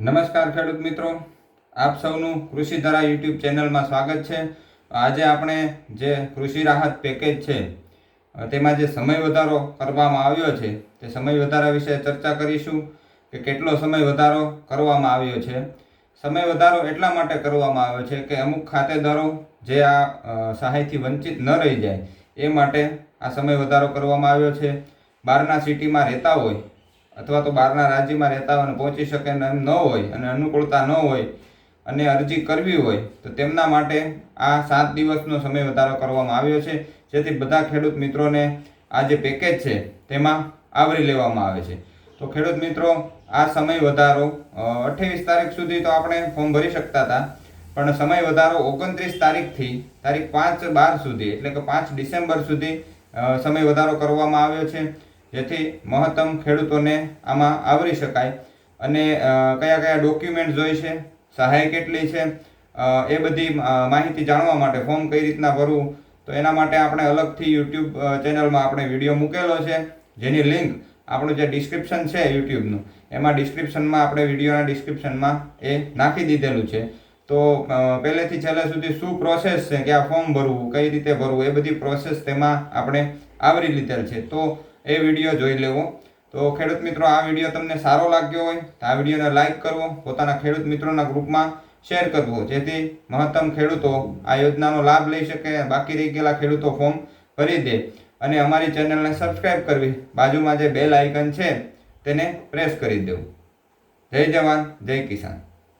નમસ્કાર ખેડૂત મિત્રો. આપ સૌનું કૃષિ ધારા યુટ્યુબ ચેનલમાં સ્વાગત છે. આજે આપણે જે કૃષિ રાહત પેકેજ છે તેમાં જે સમય વધારો કરવામાં આવ્યો છે, તે સમય વધારા વિશે ચર્ચા કરીશું કે કેટલો સમય વધારો કરવામાં આવ્યો છે. સમય વધારો એટલા માટે કરવામાં આવ્યો છે કે અમુક ખાતેદારો જે આ સહાયથી વંચિત ન રહી જાય, એ માટે આ સમય વધારો કરવામાં આવ્યો છે. બહારના સિટીમાં રહેતા હોય અથવા તો બહારના રાજ્યમાં રહેતા હોય અને પહોંચી શકે એમ ન હોય અને અનુકૂળતા ન હોય અને અરજી કરવી હોય, તો તેમના માટે આ સાત દિવસનો સમય વધારો કરવામાં આવ્યો છે. જેથી બધા ખેડૂત મિત્રોને આ જે પેકેજ છે, તેમાં આવરી લેવામાં આવે છે. તો ખેડૂત મિત્રો, આ સમય વધારો અઠ્યાવીસ તારીખ સુધી તો આપણે ફોર્મ ભરી શકતા હતા, પણ સમય વધારો ઓગણત્રીસ તારીખથી તારીખ પાંચ બાર સુધી, એટલે કે પાંચ ડિસેમ્બર સુધી સમય વધારો કરવામાં આવ્યો છે. જેથી મહત્તમ ખેડૂતોને આમાં આવરી શકાય. અને કયા કયા ડોક્યુમેન્ટ જોઈશે સહાય કેટલી છે એ બધી માહિતી જાણવા માટે ફોર્મ કઈ રીતના ભરવું, તો એના માટે આપણે અલગથી યુટ્યુબ ચેનલમાં આપણે વીડિયો મૂકેલો છે. જેની લિંક આપણું જે ડિસ્ક્રિપ્શન છે યુટ્યુબનું, એમાં ડિસ્ક્રિપ્શનમાં આપણે વિડીયોના ડિસ્ક્રિપ્શનમાં એ નાખી દીધેલું છે. તો પહેલેથી છેલ્લે સુધી શું પ્રોસેસ છે કે આ ફોર્મ ભરવું, કઈ રીતે ભરવું, એ બધી પ્રોસેસ તેમાં આપણે આવરી લીધેલ છે. તો એ વીડિયો જોઈ લેવો. તો ખેડૂત મિત્રો, આ વીડિયો તમને સારો લાગ્યો હોય, તો આ વિડીયોને લાઇક કરવો, પોતાના ખેડૂત મિત્રોના ગ્રુપમાં શેર કરવો, જેથી મહત્તમ ખેડૂતો આ યોજનાનો લાભ લઈ શકે બાકી રહી ગયેલા ખેડૂતો ફોર્મ ભરી દે. અને અમારી ચેનલને સબસ્ક્રાઇબ કરવી, બાજુમાં જે બેલ આઇકન છે, તેને પ્રેસ કરી દેવું. જય જવાન, જય કિસાન.